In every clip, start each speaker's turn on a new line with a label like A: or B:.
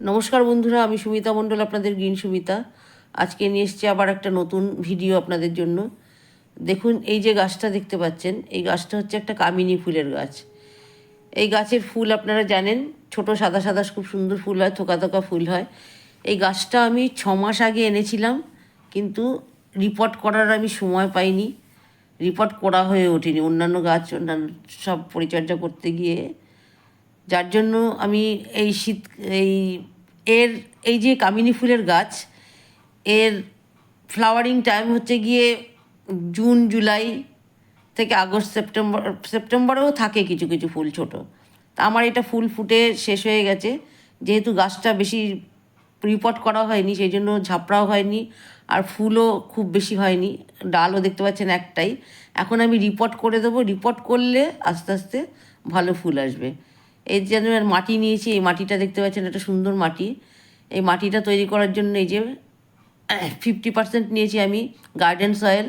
A: নমস্কার বন্ধুরা, আমি সুমিতা মণ্ডল, আপনাদের গ্রিন সুমিতা। আজকে নিয়ে এসেছি আবার একটা নতুন ভিডিও আপনাদের জন্য। দেখুন, এই যে গাছটা দেখতে পাচ্ছেন, এই গাছটা হচ্ছে একটা কামিনী ফুলের গাছ। এই গাছের ফুল আপনারা জানেন, ছোট সাদা সাদা খুব সুন্দর ফুল হয়, থোকা থোকা ফুল হয়। এই গাছটা আমি ছ মাস আগে এনেছিলাম, কিন্তু রিপোর্ট করার আমি সময় পাইনি। রিপোর্ট করা হয়ে ওঠেনি। অন্যান্য গাছ, অন্যান্য সব পরিচর্যা করতে গিয়ে যার জন্য আমি এই শীত, এই, এর, এই যে কামিনী ফুলের গাছ, এর ফ্লাওয়ারিং টাইম হচ্ছে গিয়ে জুন জুলাই থেকে আগস্ট সেপ্টেম্বর সেপ্টেম্বরেও থাকে কিছু কিছু ফুল ছোট। তা আমার এটা ফুল ফুটে শেষ হয়ে গেছে। যেহেতু গাছটা বেশি রিপোর্ট করা হয়নি, সেই জন্য ঝাপড়াও হয়নি, আর ফুলও খুব বেশি হয়নি, ডালও দেখতে পাচ্ছেন একটাই। এখন আমি রিপোর্ট করে দেবো। রিপোর্ট করলে আস্তে আস্তে ভালো ফুল আসবে। এই জন্য আর মাটি নিয়েছি, এই মাটিটা দেখতে পাচ্ছেন, একটা সুন্দর মাটি। এই মাটিটা তৈরি করার জন্য এই যে ফিফটি পার্সেন্ট নিয়েছি আমি গার্ডেন সয়েল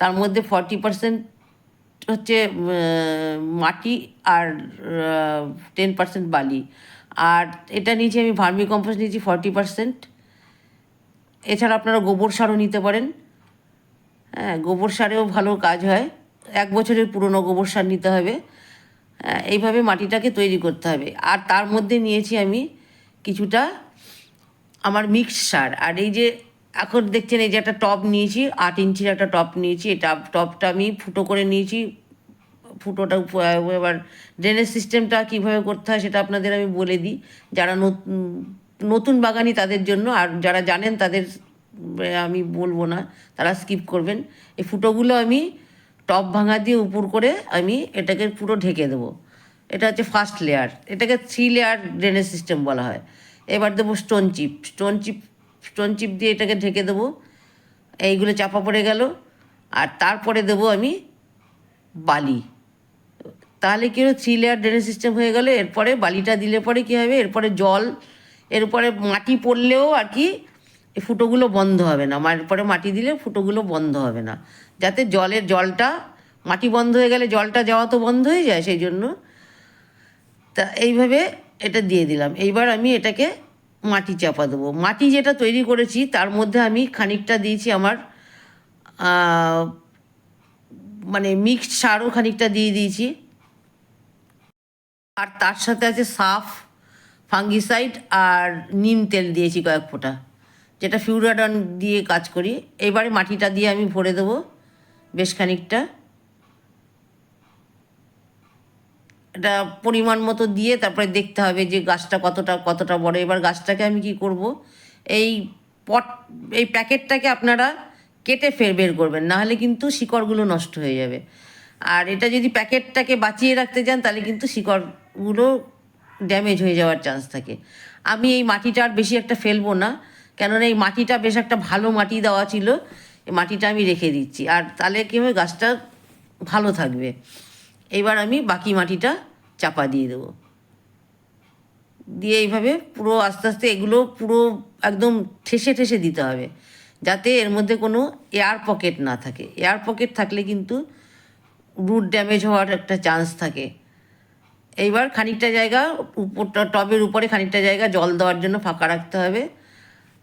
A: তার মধ্যে ফর্টি পার্সেন্ট হচ্ছে মাটি আর টেন পার্সেন্ট বালি। আর এটা নিয়েছি আমি ভার্মি কম্পোস্ট নিয়েছি ফর্টি পার্সেন্ট এছাড়া আপনারা গোবর সারও নিতে পারেন। হ্যাঁ গোবর সারেও ভালো কাজ হয়। এক বছরের পুরনো গোবর সার নিতে হবে। এইভাবে মাটিটাকে তৈরি করতে হবে। আর তার মধ্যে নিয়েছি আমি কিছুটা আমার মিক্সড সার। আর এই যে এখন দেখছেন এই যে একটা টপ নিয়েছি, আট ইঞ্চির একটা টপ নিয়েছি। এটা টপটা আমি ফুটো করে নিয়েছি। ফুটোটা এবার ড্রেনেজ সিস্টেমটা কীভাবে করতে হয় সেটা আপনাদের আমি বলে দিই। যারা নতুন বাগানি তাদের জন্য, আর যারা জানেন তাদের আমি বলব না, তারা স্কিপ করবেন। এই ফুটোগুলো আমি টপ ভাঙা দিয়ে উপর করে আমি এটাকে পুরো ঢেকে দেবো। এটা হচ্ছে ফার্স্ট লেয়ার এটাকে থ্রি লেয়ার ড্রেনেজ সিস্টেম বলা হয়। এবার দেবো stone chip stone chip stone chip দিয়ে এটাকে ঢেকে দেবো। এইগুলো চাপা পড়ে গেল। আর তারপরে দেবো আমি বালি। তাহলে কি হলো? থ্রি লেয়ার ড্রেনেজ সিস্টেম হয়ে গেলে। এরপরে বালিটা দিলে পরে কী হবে? এরপরে জল, এরপরে মাটি পড়লেও আর কি এই ফুটোগুলো বন্ধ হবে না। মার পরে মাটি দিলে ফুটোগুলো বন্ধ হবে না। যাতে জলের জলটা, মাটি বন্ধ হয়ে গেলে জলটা যাওয়া তো বন্ধ হয়ে যায় সেই জন্য। তা এইভাবে এটা দিয়ে দিলাম। এইবার আমি এটাকে মাটি চাপা দেবো। মাটি যেটা তৈরি করেছি, তার মধ্যে আমি খানিকটা দিয়েছি আমার মানে মিক্সড সারও খানিকটা দিয়ে দিয়েছি। আর তার সাথে আছে সাফ ফাঙ্গিসাইড আর নিম তেল দিয়েছি কয়েক ফোঁটা। যেটা ফিউরাডন দিয়ে কাজ করি, এবারে মাটিটা দিয়ে আমি ভরে দেবো বেশ খানিকটা। এটা পরিমাণ মতো দিয়ে তারপরে দেখতে হবে যে গাছটা কতটা কতটা বড়। এবার গাছটাকে আমি কি করব? এই পট, এই প্যাকেটটাকে আপনারা কেটে ফের বের করবেন নাহলে কিন্তু শিকড়গুলো নষ্ট হয়ে যাবে। আর এটা যদি প্যাকেটটাকে বাঁচিয়ে রাখতে যান, তাহলে কিন্তু শিকড়গুলো ড্যামেজ হয়ে যাওয়ার চান্স থাকে। আমি এই মাটিটা আর বেশি একটা ফেলব না। কেননা এই মাটিটা বেশ একটা ভালো মাটি দেওয়া ছিল, এই মাটিটা আমি রেখে দিচ্ছি। আর তাহলে কী হবে, গাছটা ভালো থাকবে। এবার আমি বাকি মাটিটা চাপা দিয়ে দেবো। দিয়ে এইভাবে পুরো আস্তে আস্তে এগুলো পুরো একদম ঠেসে ঠেসে দিতে হবে, যাতে এর মধ্যে কোনো এয়ার পকেট না থাকে। এয়ার পকেট থাকলে কিন্তু রুট ড্যামেজ হওয়ার একটা চান্স থাকে। এইবার খানিকটা জায়গা উপরটা, টবের উপরে খানিকটা জায়গা জল দেওয়ার জন্য ফাঁকা রাখতে হবে।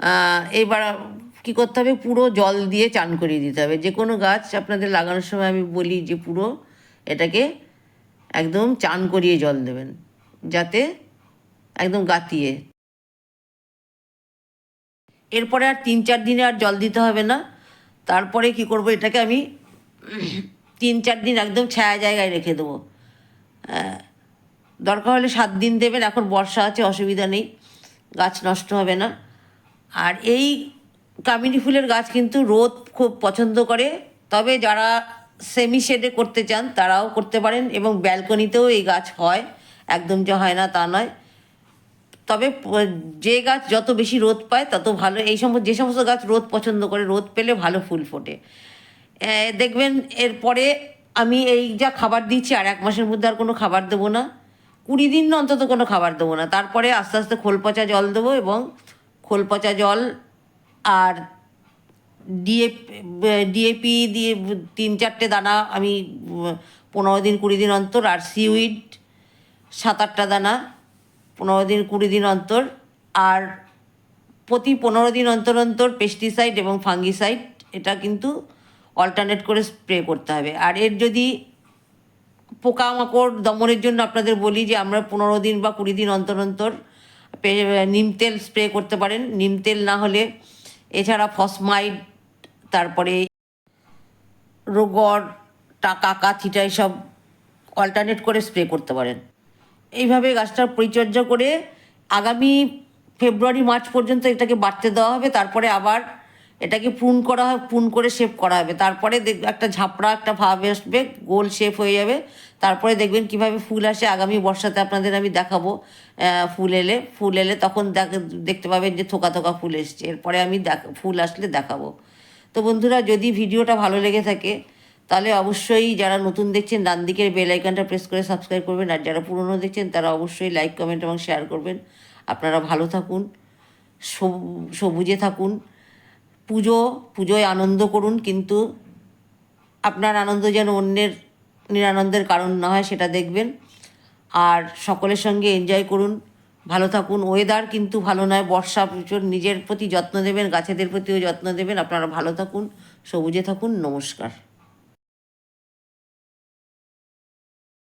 A: আহ, এইবার কী করতে হবে? পুরো জল দিয়ে চান করিয়ে দিতে হবে। যে কোনো গাছ আপনাদের লাগানোর সময় আমি বলি যে পুরো এটাকে একদম চান করিয়ে জল দেবেন যাতে একদম গাতিয়ে। এরপরে আর তিন চার দিনে আর জল দিতে হবে না। তারপরে কি করব? এটাকে আমি তিন চার দিন একদম ছায়া জায়গায় রেখে দেবো। দরকার হলে সাত দিন দেবেন। এখন বর্ষা আছে অসুবিধা নেই। গাছ নষ্ট হবে না। আর এই কামিনী ফুলের গাছ কিন্তু রোদ খুব পছন্দ করে। তবে যারা সেমি শেডে করতে চান, তারাও করতে পারেন এবং ব্যালকনিতেও এই গাছ হয়। একদম যে হয় না তা নয়। তবে যে গাছ যত বেশি রোদ পায়, তত ভালো, এই সমস্ত, যে সমস্ত গাছ রোদ পছন্দ করে, রোদ পেলে ভালো ফুল ফোটে। দেখবেন এরপরে আমি এই যা খাবার দিচ্ছি, আর এক মাসের মধ্যে আর কোনো খাবার দেবো না। কুড়ি দিন অন্তত কোনো খাবার দেবো না। তারপরে আস্তে আস্তে খোল পচা জল দেবো এবং খোল পচা জল আর ডিএপি ডিএপি দিয়ে তিন চারটে দানা আমি, পনেরো দিন কুড়ি দিন অন্তর, আর সিউইড সাত আটটা দানা পনেরো দিন কুড়ি দিন অন্তর, আর প্রতি পনেরো দিন অন্তর অন্তর পেস্টিসাইড এবং ফাঙ্গিসাইড এটা কিন্তু অল্টারনেট করে স্প্রে করতে হবে। আর এর যদি পোকামাকড় দমনের জন্য আপনাদের বলি যে আমরা পনেরো দিন বা কুড়ি দিন অন্তর অন্তর নিম তেল স্প্রে করতে পারেন। নিম তেল না হলে এছাড়া ফসমাইড, তারপরে রোগর, টাকা, কাথিটা এসব অল্টারনেট করে স্প্রে করতে পারেন। এইভাবে গাছটার পরিচর্যা করে আগামী ফেব্রুয়ারি, মার্চ পর্যন্ত এটাকে বাড়তে দেওয়া হবে। তারপরে আবার এটাকে প্রুন করা হবে প্রুন করে শেপ করা হবে। তারপরে দেখ একটা ঝাপড়া, একটা ভাব আসবে, গোল শেপ হয়ে যাবে। তারপরে দেখবেন কীভাবে ফুল আসে। আগামী বর্ষাতে আপনাদের আমি দেখাবো ফুল এলে। ফুল এলে তখন দেখ- দেখতে পাবেন যে থোকা থোকা ফুল এসছে। এরপরে আমি দেখ- ফুল আসলে দেখাবো। তো বন্ধুরা, যদি ভিডিওটা ভালো লেগে থাকে, তাহলে অবশ্যই যারা নতুন দেখছেন, ডান দিকের বেল প্রেস করে সাবস্ক্রাইব করবেন। আর যারা পুরনো দেখছেন, তারা অবশ্যই লাইক কমেন্ট এবং শেয়ার করবেন। আপনারা ভালো থাকুন, সবু- সবুজে থাকুন। পুজো, পুজোয় আনন্দ করুন, কিন্তু আপনার আনন্দ যেন অন্যের নিরানন্দের কারণ না হয়, সেটা দেখবেন। আর সকলের সঙ্গে এনজয় করুন, ভালো থাকুন। ওয়েদার কিন্তু ভালো নয়, বর্ষা প্রচুর, নিজের প্রতি যত্ন দেবেন, গাছেদের প্রতিও যত্ন দেবেন, আপনারা ভালো থাকুন, সবুজে থাকুন, নমস্কার।